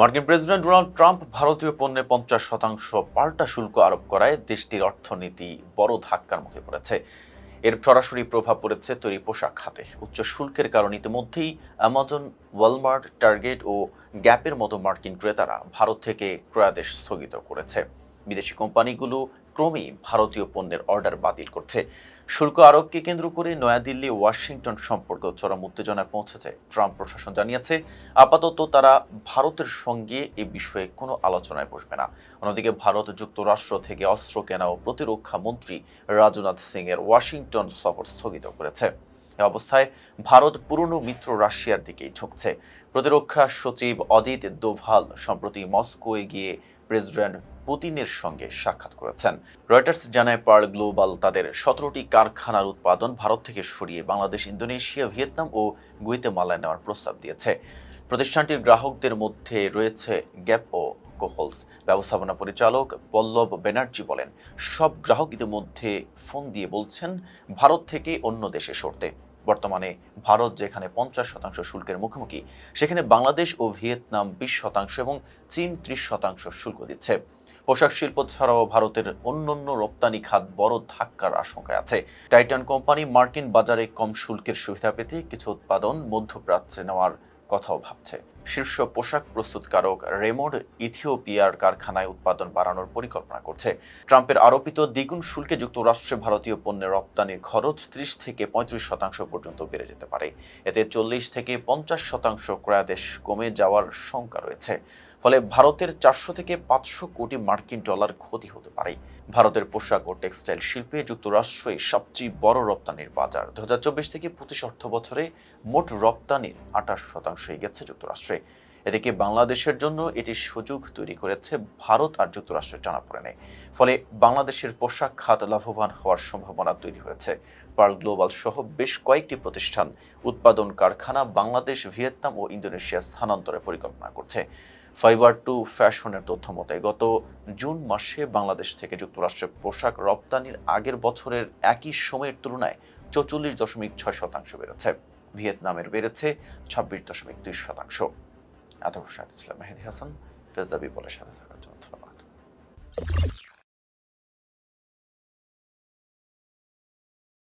মার্কিন president Donald Trump ভারতীয় পণ্যে পঞ্চাশ শতাংশ পাল্টা শুল্ক আরোপ করায় দেশটির অর্থনীতি বড় ধাক্কার মুখে পড়েছে। এর সরাসরি প্রভাব পড়েছে তৈরি পোশাক খাতে। উচ্চ শুল্কের কারণে ইতিমধ্যেই অ্যামাজন ওয়ালমার্ট টার্গেট ও গ্যাপের মতো মার্কিন ক্রেতারা ভারত থেকে ক্রয়াদেশ স্থগিত করেছে। বিদেশি কোম্পানিগুলো ক্রমেই ভারতীয় পণ্যের অর্ডার বাতিল করছে। শুল্ক আরোপকে কেন্দ্র করে নয়াদিল্লি, ওয়াশিংটন সম্পর্ক চরম উত্তেজনায় পৌঁছেছে ট্রাম্প। প্রশাসন জানিয়েছে, আপাতত তারা ভারতের সঙ্গে এ বিষয়ে কোনো আলোচনায় বসবে না। অন্যদিকে ভারত যুক্তরাষ্ট্র থেকে অস্ত্র কেনা ও প্রতিরক্ষা মন্ত্রী রাজনাথ সিং এর ওয়াশিংটন সফর স্থগিত করেছে। এ অবস্থায় ভারত পুরনো মিত্র রাশিয়ার দিকেই ঝুঁকছে। প্রতিরক্ষা সচিব অজিত দোভাল, সম্প্রতি মস্কোয় গিয়ে প্রেসিডেন্ট পুতিনের সঙ্গে সাক্ষাৎ করেছেন। রয়টার্স জানায়, পার্ল গ্লোবাল তাদের সতেরোটি কারখানার উৎপাদন ভারত থেকে সরিয়ে বাংলাদেশ, ইন্দোনেশিয়া, ভিয়েতনাম ও গুয়েতেমালায় নেওয়ার প্রস্তাব দিয়েছে। প্রতিষ্ঠানটির গ্রাহকদের মধ্যে রয়েছে গ্যাপ ও কোহলস। ব্যবস্থাপনা পরিচালক পল্লব ব্যানার্জি বলেন, সব গ্রাহক ইতিমধ্যে ফোন দিয়ে বলছেন, ভারত থেকে অন্য দেশে সরতে। বর্তমানে ভারত যেখানে পঞ্চাশ শতাংশ শুল্কের মুখোমুখি, সেখানে বাংলাদেশ ও ভিয়েতনাম বিশ শতাংশ এবং চীন ত্রিশ শতাংশ শুল্ক দিচ্ছে। পোশাক শিল্প ছাড়াও ভারতের অন্যান্য রপ্তানি খাত বড় ধাক্কার আশঙ্কায় আছে। টাইটান কোম্পানি মার্কিন বাজারে কম শুল্কের সুবিধা পেতে কিছু উৎপাদন মধ্যপ্রাচ্যে নেওয়ার কথাও ভাবছে। শীর্ষ পোশাক প্রস্তুতকারক রেমোড ইথিওপিয়ার কারখানায় উৎপাদন বাড়ানোর পরিকল্পনা করছে। ট্রাম্পের আরোপিত দ্বিগুণ শুল্কে যুক্তরাষ্ট্রে ভারতীয় পণ্যের রপ্তানির খরচ ত্রিশ থেকে পঁয়ত্রিশ শতাংশ পর্যন্ত বেড়ে যেতে পারে। এতে চল্লিশ থেকে পঞ্চাশ শতাংশ ক্রয়াদেশ কমে যাওয়ার শঙ্কা রয়েছে। ফলে ভারতের চারশো থেকে পাঁচশো কোটি মার্কিন ডলার ক্ষতি হতে পারে। ভারতের পোশাক ও টেক্সটাইল শিল্পে যুক্তরাষ্ট্রই সবচেয়ে বড় রপ্তানির বাজার। দু হাজার চব্বিশ থেকে পঁচিশ অর্থ বছরে মোট রপ্তানির আঠাশ শতাংশই গেছে যুক্তরাষ্ট্রে। এদিকে বাংলাদেশের জন্য এটি সুযোগ তৈরি করেছে ভারত আর যুক্তরাষ্ট্রের টানাপোড়েনে। ফলে বাংলাদেশের পোশাক খাত লাভবান হওয়ার সম্ভাবনা তৈরি হয়েছে। পার্ল গ্লোবাল সহ বেশ কয়েকটি প্রতিষ্ঠান উৎপাদন কারখানা বাংলাদেশ, ভিয়েতনাম ও ইন্দোনেশিয়া স্থানান্তরের পরিকল্পনা করছে। ফাইবার টু ফ্যাশনের তথ্য মতে, গত জুন মাসে বাংলাদেশ থেকে যুক্তরাষ্ট্রের পোশাক রপ্তানির আগের বছরের একই সময়ের তুলনায় চৌচল্লিশ দশমিক ছয় শতাংশ বেড়েছে। ভিয়েতনামের বেড়েছে ছাব্বিশ দশমিক দুই শতাংশ। আতফ ইসলাম মেহেদি হাসান ফেজাবি বলে সাথে থাকার জন্য